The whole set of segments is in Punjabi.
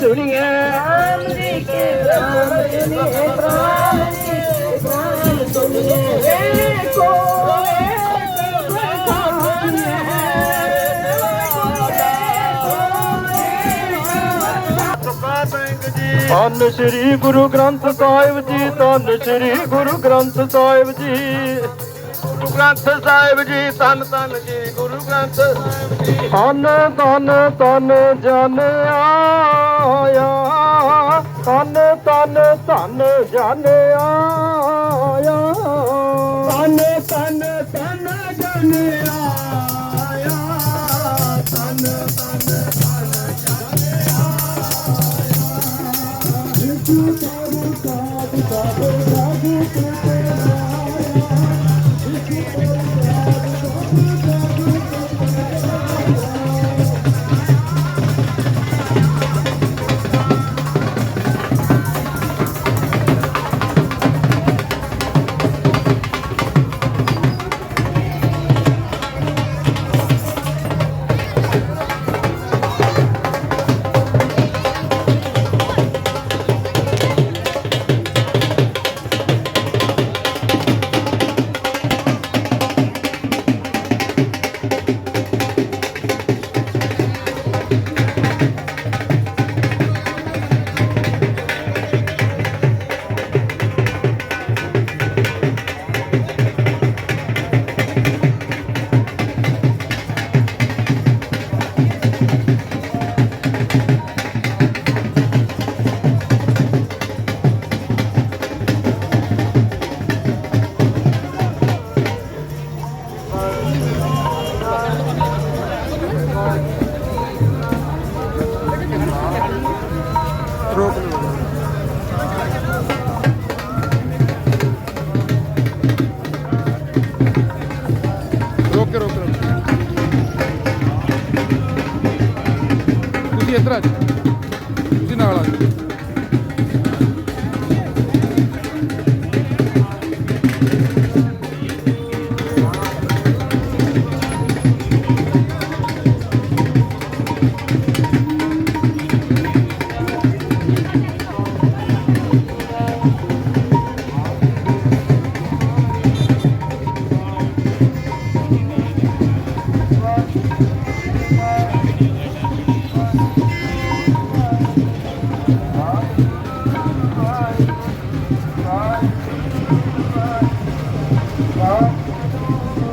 ਸੁਣੀਏ। ਰਾਮ ਜੀ ਕੇ ਜੀ ਧੰਨ ਸ੍ਰੀ ਗੁਰੂ ਗ੍ਰੰਥ ਸਾਹਿਬ ਜੀ ਧੰਨ ਸ੍ਰੀ ਗੁਰੂ ਗ੍ਰੰਥ ਸਾਹਿਬ ਜੀ। ਗੁਰੂ ਗ੍ਰੰਥ ਸਾਹਿਬ ਜੀ ਧੰਨ ਧੰਨ ਜੀ। ਗੁਰੂ ਗ੍ਰੰਥ ਸਾਹਿਬ ਜੀ ਧੰਨ ਧੰਨ ਧੰਨ ਜਨ ਆਇਆ। ਤਨ ਧੰਨ ਧੰਨ ਜਨ ਆਇਆ। ਧੰਨ ਧੰਨ ਧੰਨ ਜਨ ਆਇਆ। ਧੰਨ ਧੰਨ ਰੋਕ ਇੱਧਰ ਆ ਜਾਓ ਤੁਸੀਂ ਨਾਲ ਆ ਜਾਓ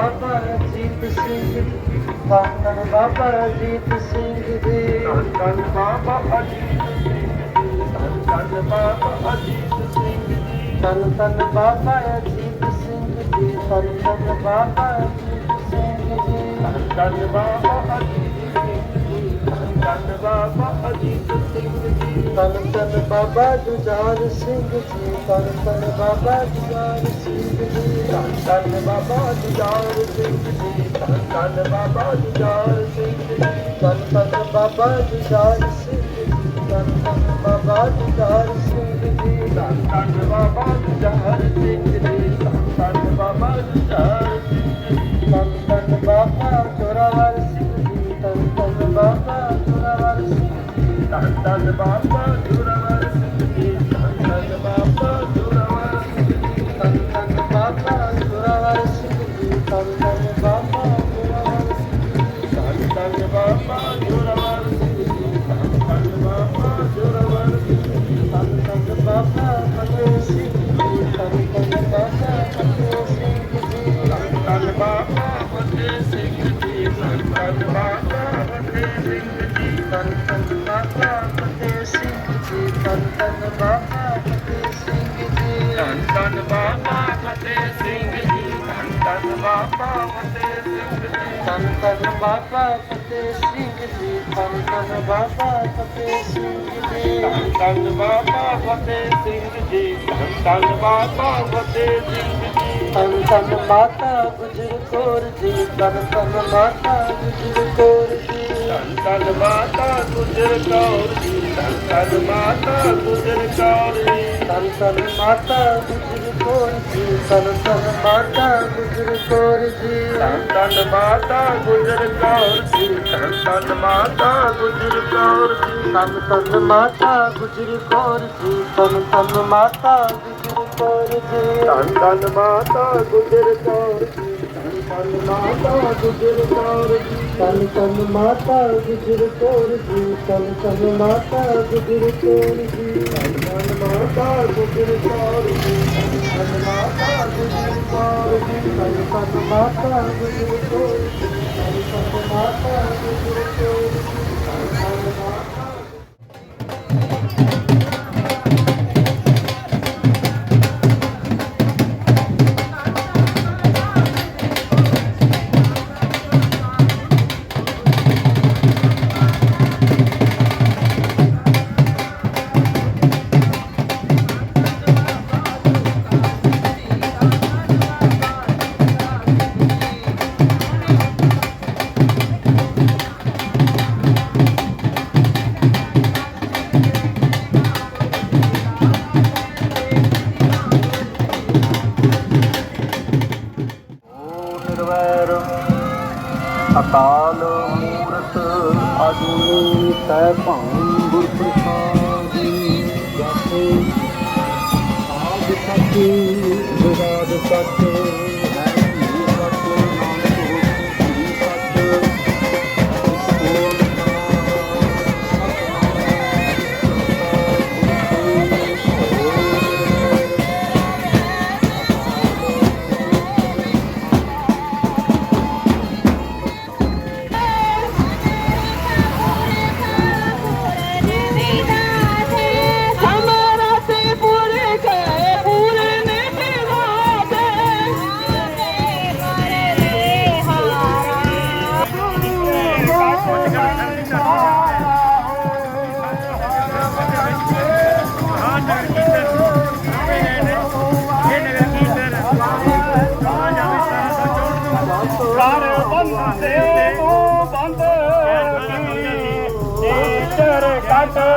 ਬਾਬਾ ਅਜੀਤ ਸਿੰਘ ਧੰਨ ਬਾਬਾ ਅਜੀਤ ਸਿੰਘ ਜੀ ਧੰਨ ਬਾਬਾ ਅਜੀਤ ਸਿੰਘ ਧੰਨ ਬਾਬਾ ਅਜੀਤ ਸਿੰਘ ਜੀ ਧੰਨ ਧੰਨ ਬਾਬਾ ਅਜੀਤ ਸਿੰਘ ਜੀ ਧੰਨ ਧੰਨ ਬਾਬਾ ਅਜੀਤ ਸਿੰਘ ਜੀ ਧੰਨ ਬਾਬਾ ਅਜੀਤ ਸਿੰਘ ਜੀ ਧੰਨ ਬਾਬਾ ਅਜੀਤ ਸਿੰਘ ਜੀ ਤਨ ਤਨ ਬਾਬਾ ਜੁਝਾਰ ਸਿੰਘ ਜੀ ਤਨ ਤਨ ਬਾਬਾ ਜੁਝਾਰ ਸਿੰਘ ਜੀ। ਤਨ ਤਨ ਬਾਬਾ ਜੁਝਾਰ ਸਿੰਘ ਜੀ ਧੰਨ ਤਨ ਬਾਬਾ ਜੁਝਾਰ ਸਿੰਘ ਜੀ ਧੰਨ ਤਨ ਬਾਬਾ ਜੁਝਾਰ ਸਿੰਘ ਜੀ ਧੰਨ ਤਨ ਬਾਬਾ ਜੁਝਾਰ ਸਿੰਘ ਜੀ ਤਨ ਤਨ ਬਾਬਾ ਜੁਝਾਰ ਸਿੰਘ ਜੀ ਧੰਨ ਬਾਬਾ ਫਤਿਹ ਸਿੰਘ ਜੀ ਧੰਨ ਧੰਨ ਬਾਬਾ ਫਤਿਹ ਸਿੰਘ ਜੀ ਧੰਨ ਧੰਨ ਬਾਬਾ ਫਤਿਹ ਸਿੰਘ ਜੀ ਧੰਨ ਧੰਨ ਬਾਬਾ ਫਤਿਹ ਸਿੰਘ ਜੀ ਧੰਨ ਧੰਨ ਬਾਬਾ ਫਤਿਹ ਸਿੰਘ ਜੀ ਧੰਨ ਧੰਨ ਬਾਬਾ ਫਤਿਹ ਸਿੰਘ ਜੀ ਧੰਨ ਧੰਨ ਬਾਬਾ ਫਤਿਹ ਸਿੰਘ ਜੀ ਧੰਨ ਧੰਨ ਮਾਤਾ ਗੁਜਰ ਕੌਰ ਜੀ ਧੰਨ ਧੰਨ ਮਾਤਾ ਗੁਜਰ ਕੌਰ ਜੀ ਧੰਨ ਧੰਨ ਮਾਤਾ ਗੁਜਰ ਕੌਰ ਜੀ ਧੰਨ ਧੰਨ ਮਾਤਾ ਗੁਜਰ ਕੌਰ ਜੀ, ਧੰਨ ਧੰਨ ਮਾਤਾ ਗੁਜਰ ਕੌਰ ਜੀ, ਧੰਨ ਧੰਨ ਮਾਤਾ ਗੁਜਰ ਕੌਰ ਜੀ, ਧੰਨ ਧੰਨ ਮਾਤਾ ਗੁਜਰ ਕੌਰ ਜੀ। ਧੰਨ ਧੰਨ ਮਾਤਾ ਗੁਜਰ ਕੌਰ ਜੀ ਧੰਨ ਧੰਨ ਮਾਤਾ ਗੁਜਰ ਕੌਰ ਜੀ ਧੰਨ ਧੰਨ ਮਾਤਾ ਗੁਜਰ ਕੌਰ ਜੀ ਧੰਨ ਧੰਨ ਮਾਤਾ ਗੁਜਰ ਕੌਰ ਜੀ ਧੰਨ ਮਾਤਾ ਗੁਜਰ ਕੌਰ ਜੀ ਤਨ ਧੰਨ ਮਾਤਾ ਗੁਜਰ ਕੌਰ ਜੀ ਤਨ ਧੰਨ ਮਾਤਾ ਗੁਜਰ ਕੌਰ ਜੀ ਧੰਨ ਧੰਨ ਮਾਤਾ ਗੁਜਰ ਕੌਰ ਜੀ ਧੰਨ ਮਾਤਾ ਗੁਜਰ ਕੌਰ ਜੀ ਧੰਨ ਧੰਨ ਮਾਤਾ ਗੁਜਰ ਕੌਰ ਜੀ ਧੰਨ ਧੰਨ ਮਾਤਾ ਗੁਜਰ ਕੌਰ ਜੀ ਧੰਨ ਧੰਨ ਮਾਤਾ ਹੈ ਭਾਂ ਗੁਰ ਪ੍ਰਸਾਦੀ ਗਾਤੇ ਆਦ ਸਤੀ ਜਗਾਦ ਸਤ। டாடா